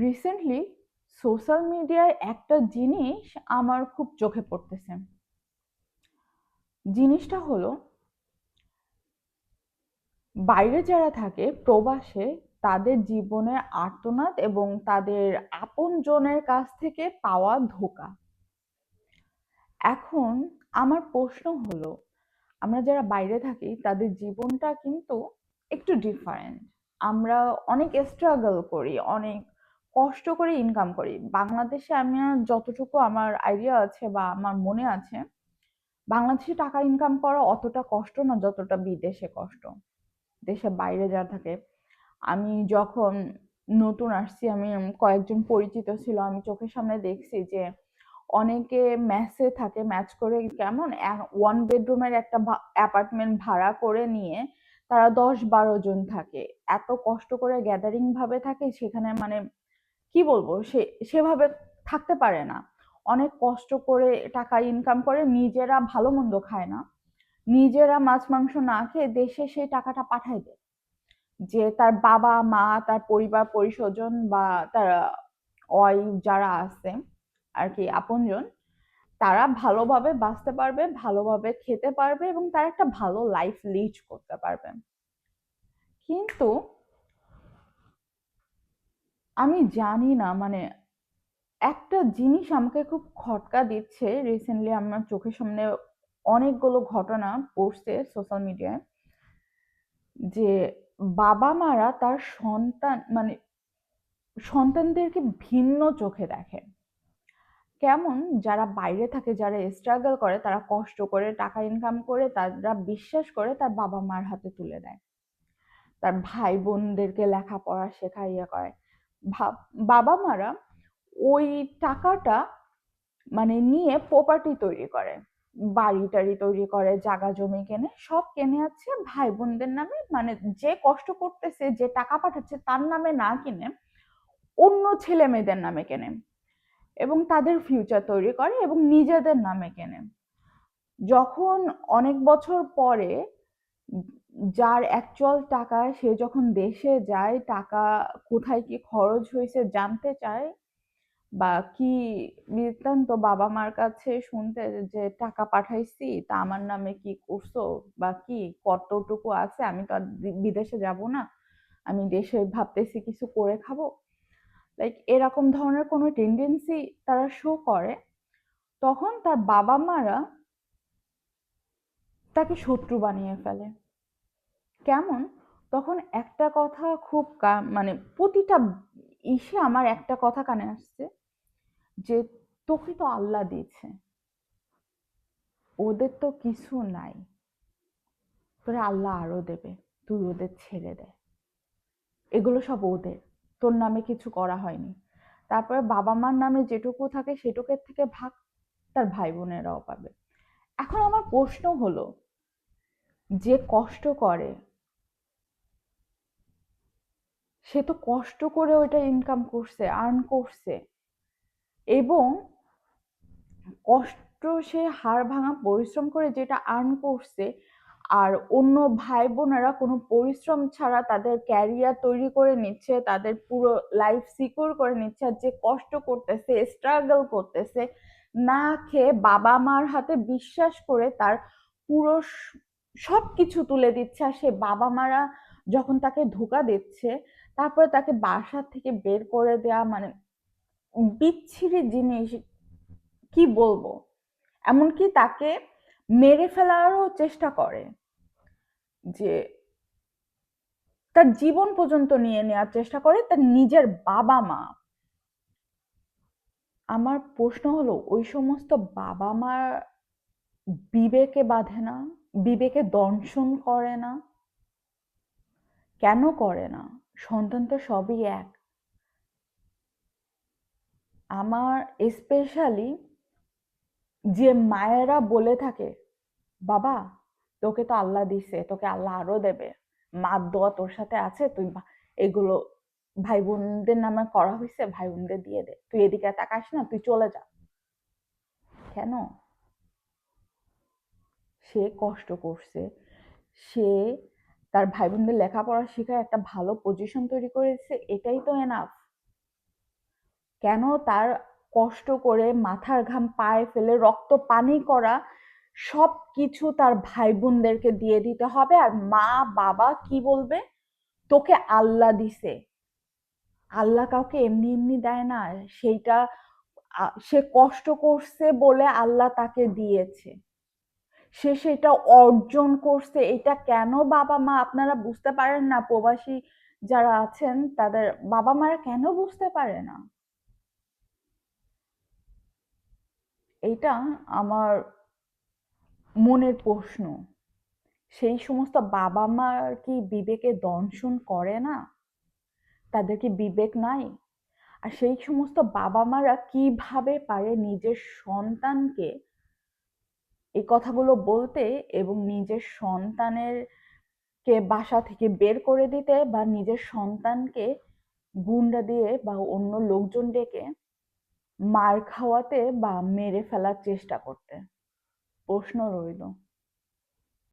Recently social মিডিয়ায় একটা জিনিস আমার খুব চোখে পড়তেছে। জিনিসটা হলো, বাইরে যারা থাকে প্রবাসে, তাদের জীবনের আর্তনাদ এবং তাদের আপনজনের কাছ থেকে পাওয়া ধোকা। এখন আমার প্রশ্ন হলো, আমরা যারা বাইরে থাকি, তাদের জীবনটা কিন্তু একটু ডিফারেন্ট আমরা অনেক স্ট্রাগল করি, অনেক কষ্ট করে ইনকাম করি। বাংলাদেশে আমি যতটুকু আমার আইডিয়া আছে বা আমার মনে আছে, বাংলাদেশে টাকা ইনকাম করা অতটা কষ্ট না, যতটা বিদেশে কষ্ট। দেশের বাইরে যা থাকে, আমি যখন নতুন আসছি, আমি কয়েকজন পরিচিত ছিল, আমি চোখের সামনে দেখছি যে অনেকে ম্যাচে থাকে ম্যাচ করে কেমন ওয়ান বেডরুমের একটা অ্যাপার্টমেন্ট ভাড়া করে নিয়ে তারা দশ বারো জন থাকে। এত কষ্ট করে গ্যাদারিং ভাবে থাকে, সেখানে মানে কি বলব? সে, সেভাবে থাকতে পারে না। অনেক কষ্ট করে টাকা ইনকাম করে নিজেরা ভালো মন্দ খায় না। নিজেরা মাছ, মাংস না খেয়ে দেশে সেই টাকাটা পাঠায় দেয়। যে তার বাবা, মা, তার পরিবার, পরিস্বজন বা তার ওয়াইফ যারা আছে আর কি, আপনজন, তারা ভালোভাবে বাঁচতে পারবে, ভালোভাবে খেতে পারবে এবং তার একটা ভালো লাইফ লিড করতে পারবে। কিন্তু আমি জানি না মানে একটা জিনিস আমাকে খুব খটকা দিচ্ছে রিসেন্টলি আমার চোখের সামনে অনেকগুলো ঘটনা পড়ছে সোশ্যাল মিডিয়ায় যে বাবা মারা তার সন্তান মানে সন্তানদেরকে ভিন্ন চোখে দেখে। কেমন? যারা বাইরে থাকে, যারা স্ট্রাগল করে, তারা কষ্ট করে, টাকা ইনকাম করে, তারা বিশ্বাস করে তার বাবা মার হাতে তুলে দেয়। তার ভাই বোনদেরকে লেখাপড়া শেখাইয়া করে। বাবা মারা ওই টাকাটা মানে নিয়ে প্রপার্টি তৈরি করে। বাড়ি টাড়ি তৈরি করে, জাগা জমি কেনে, সব কেনে আছে ভাই বোনদের নামে মানে যে কষ্ট করতেছে, যে টাকা পাঠাচ্ছে তার নামে না কিনে অন্য ছেলে মেয়েদের নামে কেনে এবং তাদের ফিউচার তৈরি করে এবং নিজেদের নামে কেনে। যখন অনেক বছর পরে যার অ্যাকচুয়াল টাকা সে যখন দেশে যায়, টাকা কোথায় কি খরচ হয়েছে জানতে চায় বা কি বৃত্তান্ত বাবা মার কাছে শুনতে যে টাকা পাঠাইছি তা আমার নামে কি করছ বা কি কতটুকু আছে? আমি তো আর বিদেশে যাব না। আমি দেশে ভাবতেছি কিছু করে খাব। লাইক এরকম ধরনের কোনো টেন্ডেন্সি তারা শো করে। তখন তার বাবা মারা তাকে শত্রু বানিয়ে ফেলে। কেমন? তখন একটা কথা খুব মানে প্রতিটা ইসে আমার একটা কথা কানে আসছে যে, তোকে তো আল্লাহ দিয়েছে। ওদের তো কিছু নাই। তোরে আল্লাহ আরও দেবে। তুই ওদের ছেড়ে দে। এগুলো সব ওদের। তোর নামে কিছু করা হয়নি। তারপরে বাবা মার নামে যেটুকু থাকে সেটুকের থেকে ভাগ তার ভাই বোনেরাও পাবে। এখন আমার প্রশ্ন হলো, যে কষ্ট করে সে তো কষ্ট করে ওইটা ইনকাম করছে আর্ন করছে। এবং কষ্ট সে হাড় ভাঙা পরিশ্রম করে যেটা আর্ন করছে, আর অন্য ভাই বোনেরা কোনো পরিশ্রম ছাড়া তাদের ক্যারিয়ার তৈরি করে নিচ্ছে, তাদের পুরো লাইফ সিকিউর করে নিচ্ছে, আর যে কষ্ট করতেছে স্ট্রাগল করতেছে, না খেয়ে বাবা মার হাতে বিশ্বাস করে তার পুরো সব কিছু তুলে দিচ্ছে। আর সে বাবা মারা যখন তাকে ধোকা দিচ্ছে তারপরে তাকে বাসা থেকে বের করে দেয়া মানে বিচ্ছিরি জিনিস, কি বলব? এমনকি তাকে মেরে ফেলারও চেষ্টা করে যে তার জীবন পর্যন্ত নিয়ে নেওয়ার চেষ্টা করে তার নিজের বাবা মা। আমার প্রশ্ন হলো, ওই সমস্ত বাবা মার বিবেকে বাঁধে না? বিবেকে দর্শন করে না? কেন করে না? সন্তান তো সবই এক। আমার স্পেশালি যে মায়েরা বলে থাকে, বাবা, তোকে তো আল্লাহ দিছে, তোকে আল্লাহ আরও দেবে। মার দোয়া তোর সাথে আছে, তুই এগুলো ভাই বোনদের নামে করা হয়েছে ভাই বোনদের দিয়ে দে। তুই এদিকে তাকাস না, তুই চলে যা। কেন? সে কষ্ট করছে, সে তার ভাই বোনদের লেখাপড়া শিখায় একটা ভালো পজিশন তৈরি করেছে, এটাই তো এনাফ কেন তার কষ্ট করে মাথার ঘাম পায়ে ফেলে রক্ত পানি করা সব কিছু তার ভাই বোনদেরকে দিয়ে দিতে হবে। আর মা, বাবা কি বলবে? তোকে আল্লাহ দিছে। আল্লাহ কাউকে এমনি এমনি দেয় না। সেইটা সে কষ্ট করছে বলে আল্লাহ তাকে দিয়েছে। সে সেটা অর্জন করছে, এটা কেন বাবা মা, আপনারা বুঝতে পারেন না, প্রবাসী যারা আছেন, তাদের বাবা মারা কেন বুঝতে পারে না? এটা আমার মনের প্রশ্ন। সেই সমস্ত বাবা মার কি বিবেকে দংশন করে না? তাদের কি বিবেক নাই? আর সেই সমস্ত বাবা মারা কীভাবে পারে নিজের সন্তানকে এই কথাগুলো বলতে এবং নিজের সন্তানের কে বাসা থেকে বের করে দিতে বা নিজের সন্তানকে গুন্ডা দিয়ে বা অন্য লোকজন ডেকে মার খাওয়াতে বা মেরে ফেলার চেষ্টা করতে। প্রশ্ন রইল।